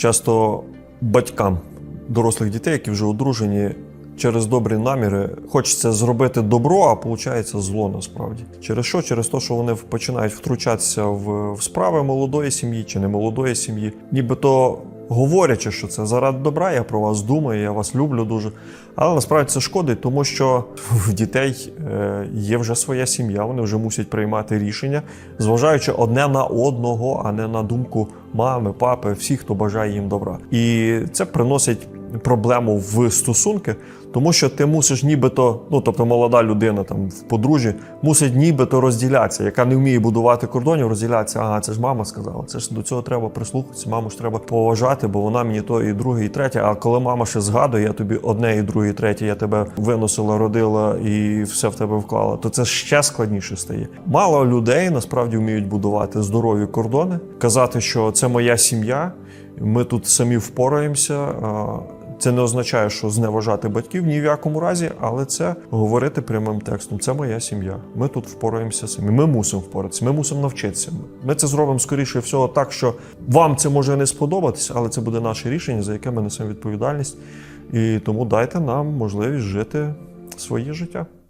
часто батькам дорослих дітей, які вже одружені, через добрі наміри хочеться зробити добро, а виходить зло насправді. Через що? Через те, що вони починають втручатися в, справи молодої сім'ї чи не молодої сім'ї, нібито говорячи, що це заради добра, я про вас думаю, я вас люблю дуже. Але насправді це шкодить, тому що в дітей е, є вже своя сім'я, вони вже мусять приймати рішення, зважаючи одне на одного, а не на думку мами, папи, всіх, хто бажає їм добра. І це приносить проблему в стосунки, тому що ти мусиш нібито, ну тобто молода людина там в подружжі мусить нібито розділятися, яка не вміє будувати кордонів, розділятися. Ага, це ж мама сказала. Це ж до цього треба прислухатися. Маму ж треба поважати, бо вона мені то і друге, і третє. А коли мама ще згадує, я тобі одне, і друге, і третє, я тебе виносила, родила і все в тебе вклала, то це ще складніше стає. Мало людей насправді вміють будувати здорові кордони, казати, що це моя сім'я, ми тут самі впораємося. Це не означає, що зневажати батьків ні в якому разі, але це говорити прямим текстом. Це моя сім'я. Ми тут впораємося самі. Ми мусимо впоратися, ми мусимо навчитися. Ми це зробимо скоріше всього так, що вам це може не сподобатися, але це буде наше рішення, за яке ми несемо відповідальність. І тому дайте нам можливість жити своє життя.